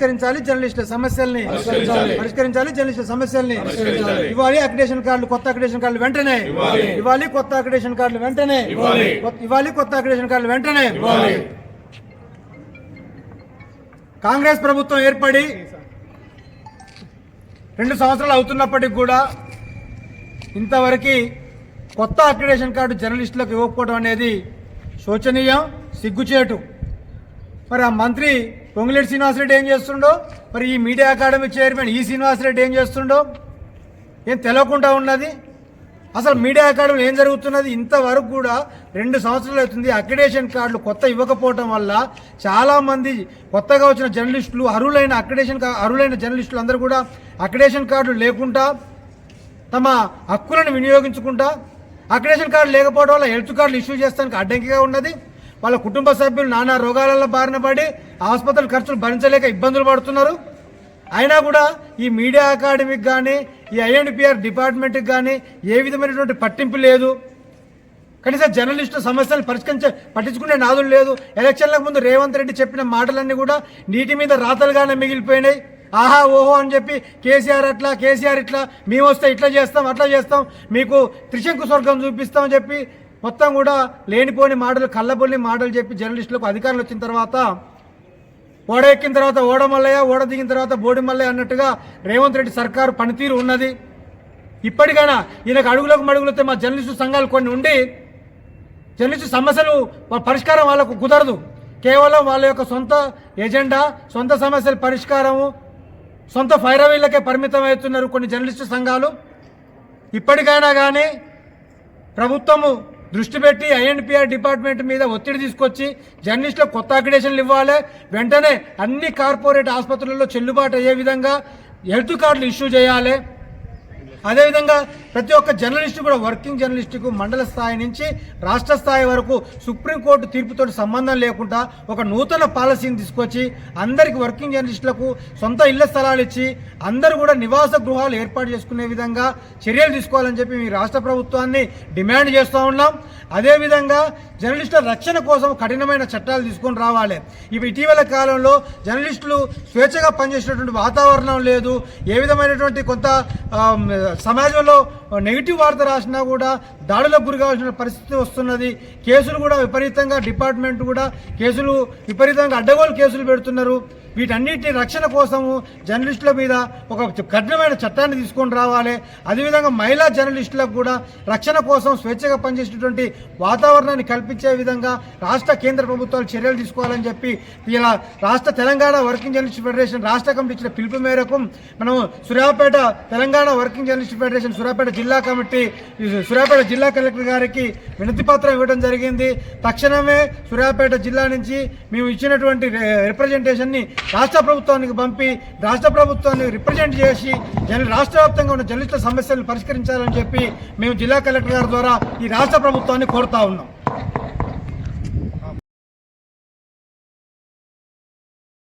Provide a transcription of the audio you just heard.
పరిష్కరించాలి జర్నలిస్టుల సమస్యల్ని. పరిష్కరించాలి. జర్నలిస్టుల సమస్యల్ని. ఇవ్వాలి అక్రిడేషన్ కార్డులు కొత్త అక్రిడేషన్ కార్డులు వెంటనే. ఇవ్వాలి. కొత్త అక్రిడేషన్ కార్డులు వెంటనే. ఇవ్వాలి. కొత్త అక్రిడేషన్ కార్డులు వెంటనే. కాంగ్రెస్ ప్రభుత్వం ఏర్పడి రెండు సంవత్సరాలు అవుతున్నప్పటికి కూడా ఇంతవరకు కొత్త అక్రిడేషన్ కార్డు జర్నలిస్టులకు ఇవ్వకపోవడం అనేది శోచనీయం సిగ్గుచేటు. మరి ఆ మంత్రి పొంగులేటి శ్రీనివాసరెడ్డి ఏం చేస్తుండో? మరి ఈ మీడియా అకాడమీ చైర్మన్ ఈ శ్రీనివాసరెడ్డి ఏం చేస్తుండో? ఏం తెలియకుండా ఉన్నది? అసలు మీడియా అకాడమీలో ఏం జరుగుతున్నది? ఇంతవరకు కూడా రెండు సంవత్సరాలు అవుతుంది. అక్రిడేషన్ కార్డులు కొత్త ఇవ్వకపోవటం వల్ల చాలామంది కొత్తగా వచ్చిన జర్నలిస్టులు అర్హులైన అక్రిడేషన్ కా- అర్హులైన జర్నలిస్టులు అందరూ కూడా అక్రిడేషన్ కార్డులు లేకుండా తమ హక్కులను వినియోగించుకుంటా అక్రిడేషన్ కార్డు లేకపోవడం వల్ల హెల్త్ కార్డులు ఇష్యూ చేస్తానికి అడ్డంకిగా ఉన్నది. వాళ్ళ కుటుంబ సభ్యులు నానా రోగాలలో బారిన పడి ఆసుపత్రుల ఖర్చులు భరించలేక ఇబ్బందులు పడుతున్నారు. అయినా కూడా ఈ మీడియా అకాడమీకి కానీ ఈ ఐఎన్పిఆర్ డిపార్ట్మెంట్కి కానీ ఏ విధమైనటువంటి పట్టింపు లేదు. కనీసం జర్నలిస్టు సమస్యలు పరిష్కరించ పట్టించుకునే నాదులు లేదు. ఎలక్షన్లకు ముందు రేవంత్ రెడ్డి చెప్పిన మాటలన్నీ కూడా నీటి మీద రాతలుగానే మిగిలిపోయినాయి. ఆహా ఓహో అని చెప్పి కేసీఆర్ అట్లా కేసీఆర్ ఇట్లా మేము వస్తే ఇట్లా చేస్తాం అట్లా చేస్తాం మీకు త్రిశంకు స్వర్గం చూపిస్తామని చెప్పి మొత్తం కూడా లేనిపోని మాటలు కళ్ళబొల్లి మాటలు చెప్పి జర్నలిస్టులకు అధికారులు వచ్చిన తర్వాత ఓడ ఎక్కిన తర్వాత ఓడ మల్లయ్య ఓడ దిగిన తర్వాత బోడి మల్లయ్య అన్నట్టుగా రేవంత్ రెడ్డి సర్కారు పనితీరు ఉన్నది. ఇప్పటికైనా ఈయనకు అడుగులకు మడుగులతో మా జర్నలిస్టు సంఘాలు కొన్ని ఉండి జర్నలిస్టు సమస్యలు పరిష్కారం వాళ్ళకు కుదరదు. కేవలం వాళ్ళ యొక్క సొంత ఎజెండా సొంత సమస్యల పరిష్కారము సొంత ఫైరవీళ్ళకే పరిమితం అవుతున్నారు కొన్ని జర్నలిస్టు సంఘాలు. ఇప్పటికైనా కానీ ప్రభుత్వము దృష్టి పెట్టి ఐఎన్పిఆర్ డిపార్ట్మెంట్ మీద ఒత్తిడి తీసుకొచ్చి జర్నలిస్టులకు కొత్త అక్రిడేషన్లు ఇవ్వాలి. వెంటనే అన్ని కార్పొరేట్ ఆసుపత్రులలో చెల్లుబాటు అయ్యే విధంగా హెల్త్ కార్డులు ఇష్యూ చేయాలి. అదేవిధంగా ప్రతి ఒక్క జర్నలిస్టు కూడా వర్కింగ్ జర్నలిస్టుకు మండల స్థాయి నుంచి రాష్ట్ర స్థాయి వరకు సుప్రీంకోర్టు తీర్పుతో సంబంధం లేకుండా ఒక నూతన పాలసీని తీసుకొచ్చి అందరికి వర్కింగ్ జర్నలిస్టులకు సొంత ఇళ్ళ స్థలాలు ఇచ్చి అందరూ కూడా నివాస గృహాలు ఏర్పాటు చేసుకునే విధంగా చర్యలు తీసుకోవాలని చెప్పి మీ రాష్ట్ర ప్రభుత్వాన్ని డిమాండ్ చేస్తూ ఉన్నాం. అదేవిధంగా జర్నలిస్టుల రక్షణ కోసం కఠినమైన చట్టాలు తీసుకొని రావాలి. ఇవి ఇటీవల కాలంలో జర్నలిస్టులు స్వేచ్ఛగా పనిచేసినటువంటి వాతావరణం లేదు. ఏ విధమైనటువంటి కొంత సమాజంలో నెగిటివ్ వార్త రాసినా కూడా దాడులకు గురి కావాల్సిన పరిస్థితి వస్తున్నది. కేసులు కూడా విపరీతంగా డిపార్ట్మెంట్ కూడా కేసులు విపరీతంగా అడ్డగోలు కేసులు పెడుతున్నారు. వీటన్నిటి రక్షణ కోసము జర్నలిస్టుల మీద ఒక కఠినమైన చట్టాన్ని తీసుకొని రావాలి. అదేవిధంగా మహిళా జర్నలిస్టులకు కూడా రక్షణ కోసం స్వేచ్ఛగా పనిచేసేటువంటి వాతావరణాన్ని కల్పించే విధంగా రాష్ట్ర కేంద్ర ప్రభుత్వాలు చర్యలు తీసుకోవాలని చెప్పి ఇలా రాష్ట్ర తెలంగాణ వర్కింగ్ జర్నలిస్ట్ ఫెడరేషన్ రాష్ట్ర కమిటీ ఇచ్చిన పిలుపు మేరకు మనం Suryapet Telangana working journalist federation Suryapet జిల్లా కమిటీ సూర్యాపేట జిల్లా కలెక్టర్ గారికి వినతి పత్రం ఇవ్వడం జరిగింది. తక్షణమే సూర్యాపేట జిల్లా నుంచి మేము ఇచ్చినటువంటి రిప్రజెంటేషన్ని రాష్ట్ర ప్రభుత్వానికి పంపి రాష్ట్ర ప్రభుత్వాన్ని రిప్రజెంట్ చేసి జన రాష్ట్ర వ్యాప్తంగా ఉన్న జర్నలిస్టుల సమస్యలను పరిష్కరించాలని చెప్పి మేము జిల్లా కలెక్టర్ గారి ద్వారా ఈ రాష్ట్ర ప్రభుత్వాన్ని కోరుతా ఉన్నాం.